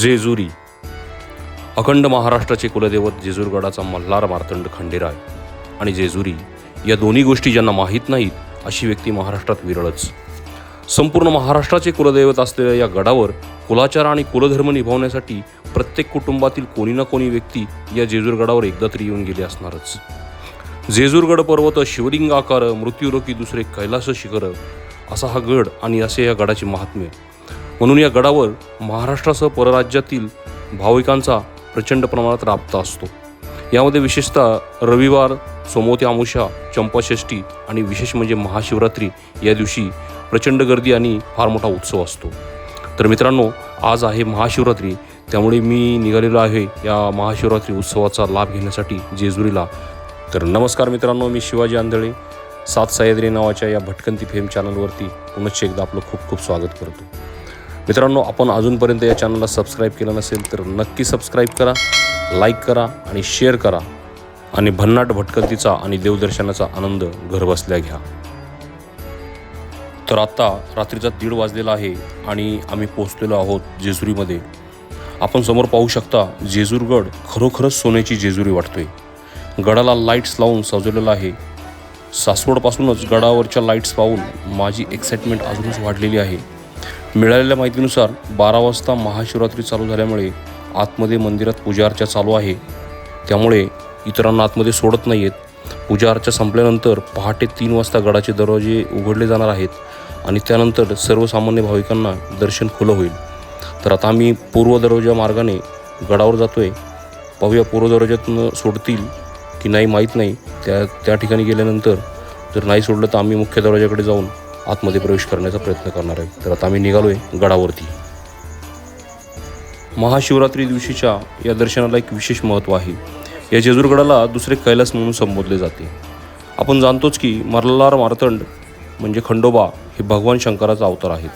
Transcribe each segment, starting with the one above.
जेजुरी. अखंड महाराष्ट्राचे कुलदैवत जेजूरगडाचा मल्हार मार्तंड खंडेराय आणि जेजुरी या दोन्ही गोष्टी ज्यांना माहीत नाहीत अशी व्यक्ती महाराष्ट्रात विरळच. संपूर्ण महाराष्ट्राचे कुलदैवत असलेल्या या गडावर कुलाचार आणि कुलधर्म निभावण्यासाठी प्रत्येक कुटुंबातील कोणी ना कोणी व्यक्ती या जेजूरगडावर एकदा तरी येऊन गेली असणारच. जेजूरगड पर्वत शिवलिंग आकार मृत्युरोकी दुसरे कैलास शिखर असा हा गड आणि असे या गडाचे महात्म्य म्हणून या गडावर महाराष्ट्रासह परराज्यातील भाविकांचा प्रचंड प्रमाणात राबता असतो. यामध्ये विशेषतः रविवार सोमवती अमुषा चंपाषष्ठी आणि विशेष म्हणजे महाशिवरात्री या दिवशी प्रचंड गर्दी आणि फार मोठा उत्सव असतो. तर मित्रांनो आज आहे महाशिवरात्री. त्यामुळे मी निघालेलो आहे या महाशिवरात्री उत्सवाचा लाभ घेण्यासाठी जेजुरीला. तर नमस्कार मित्रांनो मी शिवाजी आंधळे. सात सह्याद्री नावाच्या या भटकंती फेम चॅनलवरती पुनश्च एकदा आपलं खूप खूप स्वागत करतो. मित्रांनो आपण अजूनपर्यंत या चॅनलला सबस्क्राईब केलं नसेल तर नक्की सबस्क्राईब करा लाईक करा आणि शेअर करा. आणि भन्नाट भटकंतीचा आणि देवदर्शनाचा आनंद घरबसल्या घ्या. तर आत्ता रात्रीचा दीड वाजलेला आहे आणि आम्ही पोहोचलेलो आहोत जेजुरीमध्ये. आपण समोर पाहू शकता जेजूरगड खरोखरच सोन्याची जेजुरी वाटतोय. गडाला लाईट्स लावून सजवलेलं आहे. सासवडपासूनच गडावरच्या लाईट्स पाहून माझी एक्साइटमेंट अजूनच वाढलेली आहे. मिळालेल्या माहितीनुसार बारा वाजता महाशिवरात्री चालू झाल्यामुळे आतमध्ये मंदिरात पूजा अर्चा चालू आहे. त्यामुळे इतरांना आतमध्ये सोडत नाही आहेत पूजा अर्चा संपल्यानंतर पहाटे तीन वाजता गडाचे दरवाजे उघडले जाणार आहेत आणि त्यानंतर सर्वसामान्य भाविकांना दर्शन खुलं होईल. तर आता आम्ही पूर्व दरवाजा मार्गाने गडावर जातो आहे पाहूया पूर्व दरवाज्यातून सोडतील की नाही माहीत नाही. त्या त्या ठिकाणी गेल्यानंतर जर नाही सोडलं तर आम्ही मुख्य दरवाजाकडे जाऊन आतमध्ये प्रवेश करण्याचा प्रयत्न करणार आहे तर आता आम्ही निघालो आहे गडावरती. महाशिवरात्री दिवशीच्या या दर्शनाला एक विशेष महत्त्व आहे. या जेजूरगडाला दुसरे कैलास म्हणून संबोधले जाते. आपण जाणतोच की मल्हार मार्तंड म्हणजे खंडोबा हे भगवान शंकराचा अवतार आहेत.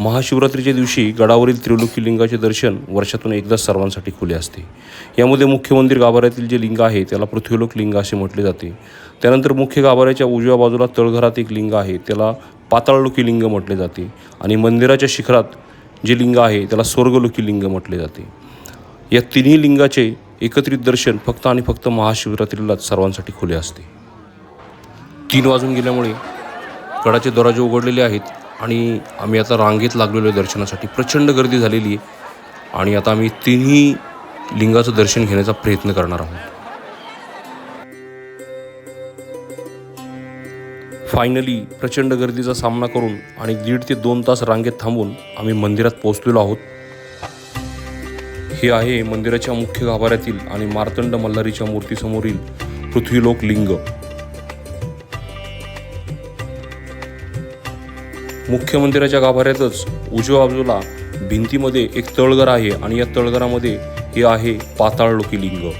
महाशिवरात्रीच्या दिवशी गडावरील त्रिलोकी लिंगाचे दर्शन वर्षातून एकदा सर्वांसाठी खुले असते. यामध्ये मुख्य मंदिर गाभाऱ्यातील जे लिंग आहे त्याला पृथ्वीलोक लिंग असे म्हटले जाते. त्यानंतर मुख्य गाभाऱ्याच्या उजव्या बाजूला तळघरात एक लिंग आहे त्याला पाताळलोकी लिंग म्हटले जाते आणि मंदिराच्या शिखरात जे लिंग आहे त्याला स्वर्गलोकी लिंग म्हटले जाते. या तिन्ही लिंगाचे एकत्रित दर्शन फक्त आणि फक्त महाशिवरात्रीलाच सर्वांसाठी खुले असते. तीन वाजून गेल्यामुळे गडाचे दरवाजे उघडलेले आहेत आणि आम्ही आता रांगेत लागलेलो आहे दर्शनासाठी. प्रचंड गर्दी झालेली आहे आणि आता आम्ही तिन्ही लिंगाचं दर्शन घेण्याचा प्रयत्न करणार आहोत. फायनली प्रचंड गर्दीचा सामना करून आणि दीड ते दोन तास रांगेत थांबून आम्ही मंदिरात पोहोचलेलो आहोत. हे आहे मंदिराच्या मुख्य गाभाऱ्यातील आणि मार्तंड मल्हारीच्या मूर्तीसमोरील पृथ्वीलोक लिंग. मुख्य मंदिराच्या गाभाऱ्यातच उजव्या बाजूला भिंतीमध्ये एक तळघर आहे आणि या तळघरामध्ये हे आहे पाताळलोकी लिंग.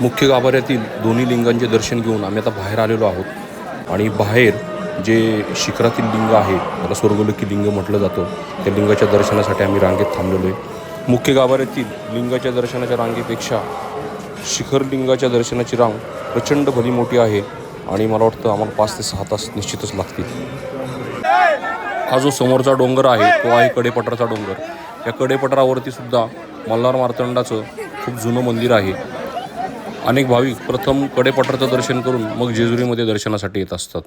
मुख्य गाभाऱ्यातील दोन्ही लिंगांचे दर्शन घेऊन आम्ही आता बाहेर आलेलो आहोत. आणि बाहेर जे शिखरातील लिंग आहे त्याला स्वर्गलोकी लिंग म्हटलं जातं. त्या लिंगाच्या दर्शनासाठी आम्ही रांगेत थांबलेलो आहे. मुख्य गाभाऱ्यातील लिंगाच्या दर्शनाच्या रांगेपेक्षा शिखर लिंगाच्या दर्शनाची रांग प्रचंड भली मोठी आहे आणि मला वाटतं आम्हाला पाच ते सहा तास निश्चितच लागतील. हा जो समोरचा डोंगर आहे तो आहे कडेपठाराचा डोंगर. या कडेपठारावरती सुद्धा मल्हार मार्तंडाचं खूप जुनं मंदिर आहे. अनेक भाविक प्रथम कडेपठाराचं दर्शन करून मग जेजुरीमध्ये दर्शनासाठी येत असतात.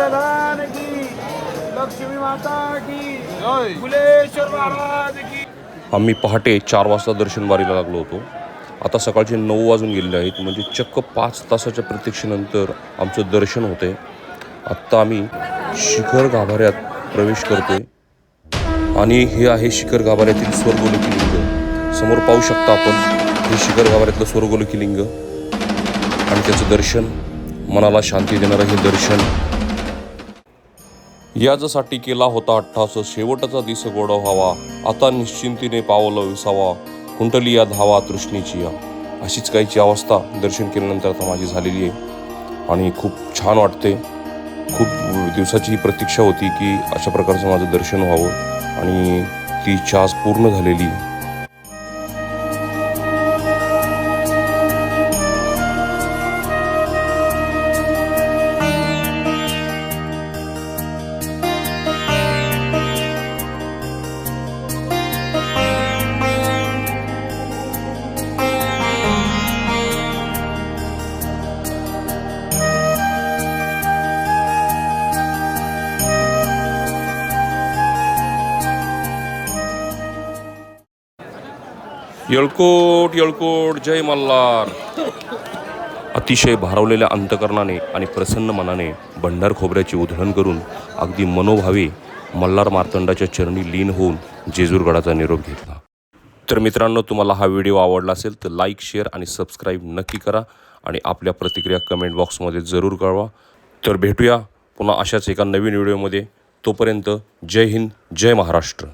प्रधान की लक्ष्मी माता की फुलेश्वर महाराज की। आम्ही पहाटे चार वाजता दर्शन बारीला लागलो होतो. आता सकाळचे नऊ वाजून गेलेले आहेत म्हणजे चक्क पाच तासाच्या प्रतीक्षेनंतर आमचं दर्शन होते. आत्ता आम्ही शिखर गाभाऱ्यात प्रवेश करतोय. आणि हे आहे शिखर गाभाऱ्यातील स्वर्गोलोकी लिंग. समोर पाहू शकता आपण हे शिखर गाभाऱ्यातलं स्वर्गोलोकी लिंग. आणि त्याचं दर्शन मनाला शांती देणारं हे दर्शन याजसाठी केला होता अठ्ठास शेवटचा दिस गोड व्हावा. आता निश्चिंतीने पावलं विसावा. कुंटली या धावा तृष्णीची. या अशीच काहीची अवस्था दर्शन केल्यानंतर आता माझी झालेली आहे. आणि खूप छान वाटते. खूप दिवसाची ही प्रतीक्षा होती की अशा प्रकारचं माझं दर्शन व्हावं. आणि ती इच्छा आज पूर्ण झालेली. येळकोट येळकोट जय मल्हार. अतिशय भारावलेल्या अंतकरणाने आणि प्रसन्न मनाने भंडार खोबऱ्याची उधळण करून अगदी मनोभावे मल्हार मार्तंडाच्या चरणी लीन होऊन जेजूरगडाचा निरोप घेतला. तर मित्रांनो तुम्हाला हा व्हिडिओ आवडला असेल तर लाईक शेअर आणि सबस्क्राईब नक्की करा आणि आपल्या प्रतिक्रिया कमेंट बॉक्समध्ये जरूर कळवा. तर भेटूया पुन्हा अशाच एका नवीन व्हिडिओमध्ये. तोपर्यंत जय हिंद जय महाराष्ट्र.